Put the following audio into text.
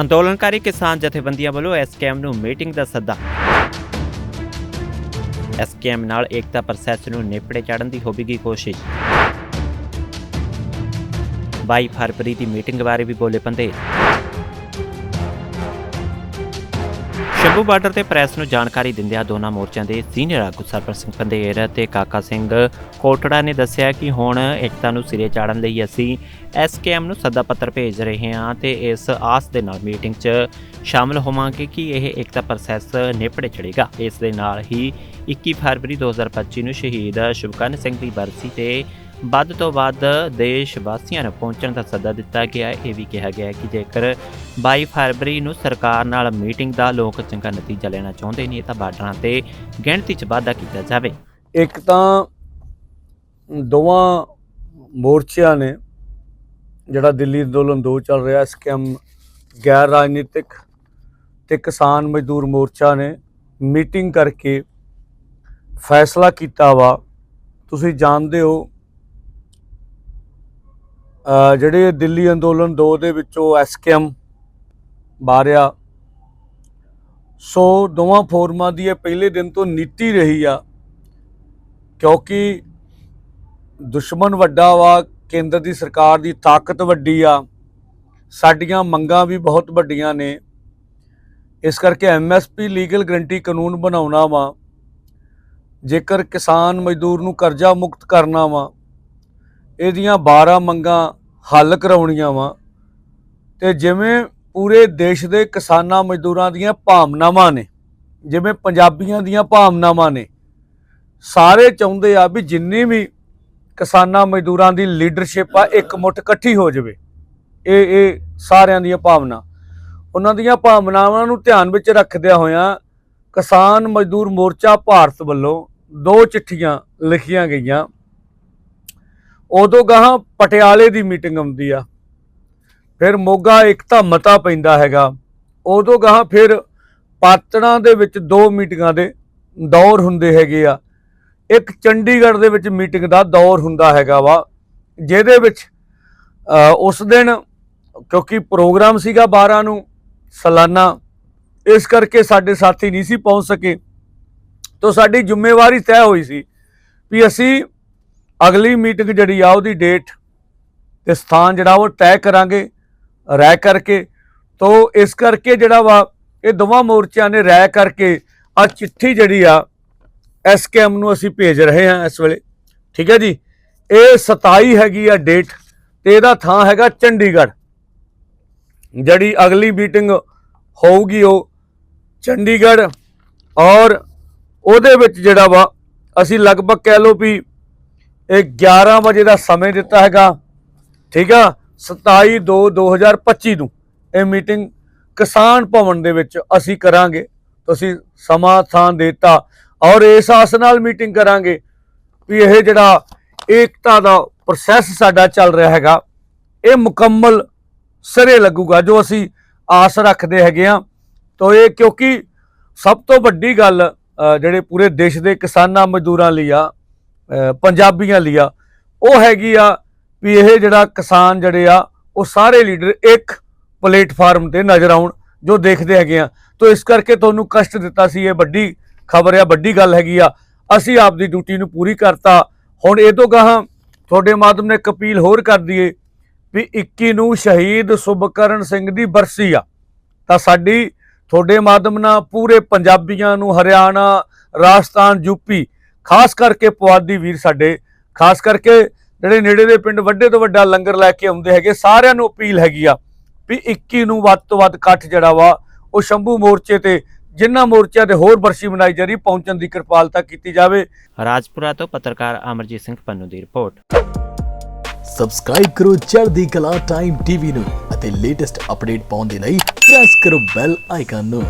ਅੰਦੋਲਨਕਾਰੀ ਕਿਸਾਨ ਜਥੇਬੰਦੀਆਂ ਵੱਲੋਂ ਐਸਕੇਐਮ ਨੂੰ ਮੀਟਿੰਗ ਦਾ ਸੱਦਾ। ਐਸਕੇਐਮ ਨਾਲ ਏਕਤਾ ਪ੍ਰੋਸੈਸ ਨੂੰ ਨੇਪੜੇ ਚਾੜਨ ਦੀ ਹੋਵੇਗੀ ਕੋਸ਼ਿਸ਼। 22 ਫਰਵਰੀ ਦੀ ਮੀਟਿੰਗ ਬਾਰੇ ਵੀ ਬੋਲੇ ਪੰਦੇ। ਸ਼ੰਭੂ ਬਾਰਡਰ ਤੇ ਪ੍ਰੈਸ ਨੂੰ ਜਾਣਕਾਰੀ ਦਿੰਦਿਆਂ ਦੋਨਾਂ ਮੋਰਚਿਆਂ ਦੇ ਸੀਨੀਅਰ ਆਗੂ ਸਰਪ੍ਰਸਤ ਸਿੰਘ ਪੰਦੇਰ ਤੇ ਕਾਕਾ ਸਿੰਘ ਕੋਟੜਾ ਨੇ ਦੱਸਿਆ ਕਿ ਹੁਣ ਏਕਤਾ ਨੂੰ ਸਿਰੇ ਚਾੜਨ ਲਈ ਅਸੀਂ ਐਸਕੇਐਮ ਨੂੰ ਸੱਦਾ ਪੱਤਰ ਭੇਜ ਰਹੇ ਹਾਂ ਤੇ ਇਸ ਆਸ ਦੇ ਨਾਲ ਮੀਟਿੰਗ 'ਚ ਸ਼ਾਮਲ ਹੋਵਾਂਗੇ ਕਿ ਇਹ ਏਕਤਾ ਪ੍ਰੋਸੈਸ ਨੇਪੜੇ ਚੜੇਗਾ। ਇਸ ਦੇ ਨਾਲ ਹੀ 21 ਫਰਵਰੀ 2025 ਨੂੰ ਸ਼ਹੀਦ ਸ਼ੁਭਕਰਨ ਸਿੰਘ ਦੀ ਬਰਸੀ ਤੇ ਵੱਧ ਤੋਂ ਵੱਧ ਦੇਸ਼ ਵਾਸੀਆਂ ਨੂੰ ਪਹੁੰਚਣ ਦਾ ਸੱਦਾ ਦਿੱਤਾ ਗਿਆ ਹੈ। ਇਹ ਵੀ ਕਿਹਾ ਗਿਆ ਹੈ ਕਿ ਜੇਕਰ 22 ਫਰਵਰੀ ਨੂੰ ਸਰਕਾਰ ਨਾਲ ਮੀਟਿੰਗ ਦਾ ਲੋਕ ਚੰਗਾ ਨਤੀਜਾ ਲੈਣਾ ਚਾਹੁੰਦੇ ਨੇ, ਤਾਂ ਬਾਰਡਰਾਂ ਤੇ ਗਿਣਤੀ 'ਚ ਵਾਧਾ ਕੀਤਾ ਜਾਵੇ ਇੱਕ ਤਾਂ ਦੋਵਾਂ ਮੋਰਚਿਆਂ ਨੇ ਜਿਹੜਾ ਦਿੱਲੀ ਅੰਦੋਲਨ 2 ਚੱਲ ਰਿਹਾ ਸਕੈਮ ਗੈਰ ਰਾਜਨੀਤਿਕ ਤੇ ਕਿਸਾਨ ਮਜ਼ਦੂਰ ਮੋਰਚਾ ਨੇ ਮੀਟਿੰਗ ਕਰਕੇ ਫੈਸਲਾ ਕੀਤਾ ਵਾ ਤੁਸੀਂ ਜਾਣਦੇ ਹੋ ਜਿਹੜੇ ਦਿੱਲੀ ਅੰਦੋਲਨ 2 ਦੇ ਵਿੱਚੋਂ ਐਸਕੇਐਮ ਬਾਰਿਆ ਸੋ ਦੋਵਾਂ ਫੋਰਮਾਂ ਦੀ ਇਹ ਪਹਿਲੇ ਦਿਨ ਤੋਂ ਨੀਤੀ ਰਹੀ ਆ, ਕਿਉਂਕਿ ਦੁਸ਼ਮਣ ਵੱਡਾ ਵਾ, ਕੇਂਦਰ ਦੀ ਸਰਕਾਰ ਦੀ ਤਾਕਤ ਵੱਡੀ ਆ, ਸਾਡੀਆਂ ਮੰਗਾਂ ਵੀ ਬਹੁਤ ਵੱਡੀਆਂ ਨੇ। ਇਸ ਕਰਕੇ ਐਮਐਸਪੀ ਲੀਗਲ ਗਰੰਟੀ ਕਾਨੂੰਨ ਬਣਾਉਣਾ ਵਾ, ਜੇਕਰ ਕਿਸਾਨ ਮਜ਼ਦੂਰ ਨੂੰ ਕਰਜ਼ਾ ਮੁਕਤ ਕਰਨਾ ਵਾ ਇਹਦੀਆਂ 12 ਮੰਗਾਂ ਹੱਲ ਕਰਾਉਣੀਆਂ ਵਾ। ਤੇ ਜਿਵੇਂ ਪੂਰੇ ਦੇਸ਼ ਦੇ ਕਿਸਾਨਾਂ ਮਜ਼ਦੂਰਾਂ ਦੀਆਂ ਭਾਵਨਾਵਾਂ ਨੇ, ਜਿਵੇਂ ਪੰਜਾਬੀਆਂ ਦੀਆਂ ਭਾਵਨਾਵਾਂ ਨੇ, ਸਾਰੇ ਚਾਹੁੰਦੇ ਆ ਵੀ ਜਿੰਨੀ ਵੀ ਕਿਸਾਨਾਂ ਮਜ਼ਦੂਰਾਂ ਦੀ ਲੀਡਰਸ਼ਿਪ ਆ, ਇੱਕ ਮੁੱਠ ਇਕੱਠੀ ਹੋ ਜਾਵੇ। ਇਹ ਇਹ ਸਾਰਿਆਂ ਦੀਆਂ ਭਾਵਨਾ। ਉਹਨਾਂ ਦੀਆਂ ਭਾਵਨਾਵਾਂ ਨੂੰ ਧਿਆਨ ਵਿੱਚ ਰੱਖਦਿਆਂ ਹੋਇਆਂ ਕਿਸਾਨ ਮਜ਼ਦੂਰ ਮੋਰਚਾ ਭਾਰਤ ਵੱਲੋਂ ਦੋ ਚਿੱਠੀਆਂ ਲਿਖੀਆਂ ਗਈਆਂ। ਉਦੋਂ ਗਾਹਾਂ ਪਟਿਆਲੇ ਦੀ ਮੀਟਿੰਗ ਆਉਂਦੀ ਆ। ਫਿਰ ਮੋਗਾ ਇੱਕ ਤਾਂ ਮਤਾ ਪੈਂਦਾ ਹੈਗਾ। ਉਦੋਂ ਗਾਹਾਂ ਫਿਰ ਪਾਤੜਾਂ ਦੇ ਵਿੱਚ ਦੋ ਮੀਟਿੰਗਾਂ ਦੇ ਦੌਰ ਹੁੰਦੇ ਹੈਗੇ ਆ। ਇੱਕ ਚੰਡੀਗੜ੍ਹ ਦੇ ਵਿੱਚ ਮੀਟਿੰਗ ਦਾ ਦੌਰ ਹੁੰਦਾ ਹੈਗਾ ਵਾ, ਜਿਹਦੇ ਵਿੱਚ ਉਸ ਦਿਨ ਕਿਉਂਕਿ ਪ੍ਰੋਗਰਾਮ ਸੀਗਾ 12 ਨੂੰ, ਸਾਲਾਨਾ, ਇਸ ਕਰਕੇ ਸਾਡੇ ਸਾਥੀ ਨਹੀਂ ਸੀ ਪਹੁੰਚ ਸਕੇ। ਤੋਂ ਸਾਡੀ ਜ਼ਿੰਮੇਵਾਰੀ ਤੈਅ ਹੋਈ ਸੀ ਵੀ ਅਸੀਂ ਅਗਲੀ ਮੀਟਿੰਗ ਜਿਹੜੀ ਆ ਉਹਦੀ ਡੇਟ ਤੇ ਸਥਾਨ ਜਿਹੜਾ ਉਹ ਤੈਅ ਕਰਾਂਗੇ, ਰਾਇ ਕਰਕੇ। ਤੋਂ ਇਸ ਕਰਕੇ ਜਿਹੜਾ ਵਾ, ਇਹ ਦੋਵਾਂ ਮੋਰਚਿਆਂ ਨੇ ਰਾਇ ਕਰਕੇ ਆ ਚਿੱਠੀ ਜਿਹੜੀ ਆ ਐਸਕੇਐਮ ਨੂੰ ਅਸੀਂ ਭੇਜ ਰਹੇ ਹਾਂ ਇਸ ਵੇਲੇ। ਠੀਕ ਹੈ ਜੀ? ਇਹ 27 ਹੈਗੀ ਆ ਡੇਟ ਤੇ ਇਹਦਾ ਥਾਂ ਹੈਗਾ ਚੰਡੀਗੜ੍ਹ। ਜਿਹੜੀ ਅਗਲੀ ਮੀਟਿੰਗ ਹੋਊਗੀ ਉਹ ਚੰਡੀਗੜ੍ਹ ਔਰ ਉਹਦੇ ਵਿੱਚ ਜਿਹੜਾ ਵਾ, ਅਸੀਂ ਲਗਭਗ ਕਹਿ ਲਓ ਵੀ ਇਹ 11 ਵਜੇ ਦਾ ਸਮੇਂ ਦਿੱਤਾ ਹੈਗਾ, ਠੀਕ ਆ? 27 2 2025 ਨੂੰ ਇਹ ਮੀਟਿੰਗ ਕਿਸਾਨ ਭਵਨ ਦੇ ਵਿੱਚ ਅਸੀਂ ਕਰਾਂਗੇ। ਤੁਸੀਂ ਸਮਾਂ ਥਾਂ ਦਿੱਤਾ ਔਰ ਇਸ ਆਸ ਨਾਲ ਮੀਟਿੰਗ ਕਰਾਂਗੇ ਵੀ ਇਹ ਜਿਹੜਾ ਏਕਤਾ ਦਾ ਪ੍ਰੋਸੈਸ ਸਾਡਾ ਚੱਲ ਰਿਹਾ ਹੈਗਾ, ਇਹ ਮੁਕੰਮਲ ਸਿਰੇ ਲੱਗੂਗਾ ਜੋ ਅਸੀਂ ਆਸ ਰੱਖਦੇ ਹੈਗੇ ਆ ਤਾਂ ਇਹ ਕਿਉਂਕਿ ਸਭ ਤੋਂ ਵੱਡੀ ਗੱਲ ਜਿਹੜੇ ਪੂਰੇ ਦੇਸ਼ ਦੇ ਕਿਸਾਨਾਂ ਮਜ਼ਦੂਰਾਂ ਲਈ ਆ ਪੰਜਾਬੀਆਂ ਲਈ ਆ। ਉਹ ਹੈਗੀ ਆ ਵੀ ਇਹ ਜਿਹੜਾ ਕਿਸਾਨ ਜਿਹੜੇ ਆ, ਉਹ ਸਾਰੇ ਲੀਡਰ ਇੱਕ ਪਲੇਟਫਾਰਮ ਤੇ ਨਜ਼ਰ ਆਉਣ, ਜੋ ਦੇਖਦੇ ਹੈਗੇ ਆ। ਤੋ ਇਸ ਕਰਕੇ ਤੁਹਾਨੂੰ ਕਸ਼ਟ ਦਿੱਤਾ ਸੀ ਇਹ ਵੱਡੀ ਖਬਰ ਆ, ਵੱਡੀ ਗੱਲ ਹੈਗੀ ਆ। ਅਸੀਂ ਆਪਦੀ ਡਿਊਟੀ ਨੂੰ ਪੂਰੀ ਕਰਤਾ। ਹੁਣ ਇਹ ਤੋਂ ਗਾਹਾਂ ਤੁਹਾਡੇ ਮਾਧਮ ਨੇ ਇੱਕ ਅਪੀਲ ਹੋਰ ਕਰ ਦਈਏ ਵੀ 21 ਨੂੰ ਸ਼ਹੀਦ ਸੁਭਕਰਨ ਸਿੰਘ ਦੀ ਬਰਸੀ ਆ। ਤਾਂ ਸਾਡੀ, ਤੁਹਾਡੇ ਮਾਧਮ ਨਾਲ ਪੂਰੇ ਪੰਜਾਬੀਆਂ ਨੂੰ ਹਰਿਆਣਾ, ਰਾਜਸਥਾਨ ਯੂਪੀ ਖਾਸ ਕਰਕੇ ਪੁਆਧੀ ਵੀਰ ਸਾਡੇ ਖਾਸ ਕਰਕੇ ਜਿਹੜੇ ਨੇੜੇ ਦੇ ਪਿੰਡ ਵੱਡੇ ਤੋਂ ਵੱਡਾ ਲੰਗਰ ਲੈ ਕੇ ਆਉਂਦੇ ਹੈਗੇ ਸਾਰਿਆਂ ਨੂੰ ਅਪੀਲ ਹੈਗੀ ਆ ਵੀ 21 ਨੂੰ ਵੱਧ ਤੋਂ ਵੱਧ ਇਕੱਠ ਜਿਹੜਾ ਵਾ ਉਹ ਸ਼ੰਭੂ ਮੋਰਚੇ ਤੇ ਜਿਨ੍ਹਾਂ ਮੋਰਚਿਆਂ ਤੇ ਹੋਰ ਬਰਸੀ ਮਨਾਈ ਜਾ ਰਹੀ ਪਹੁੰਚਣ ਦੀ ਕਿਰਪਾਲਤਾ ਕੀਤੀ ਜਾਵੇ। ਰਾਜਪੁਰਾ ਤੋਂ ਪੱਤਰਕਾਰ ਅਮਰਜੀਤ ਸਿੰਘ ਪੰਨੂ ਦੀ ਰਿਪੋਰਟ। ਸਬਸਕ੍ਰਾਈਬ ਕਰੋ ਚੜ੍ਹਦੀ ਕਲਾ ਟਾਈਮ ਟੀਵੀ ਨੂੰ ਅਤੇ ਲੇਟੈਸਟ ਅਪਡੇਟ ਪਾਉਣ ਦੇ ਲਈ ਪ੍ਰੈਸ ਕਰੋ ਬੈਲ ਆਈਕਨ ਨੂੰ।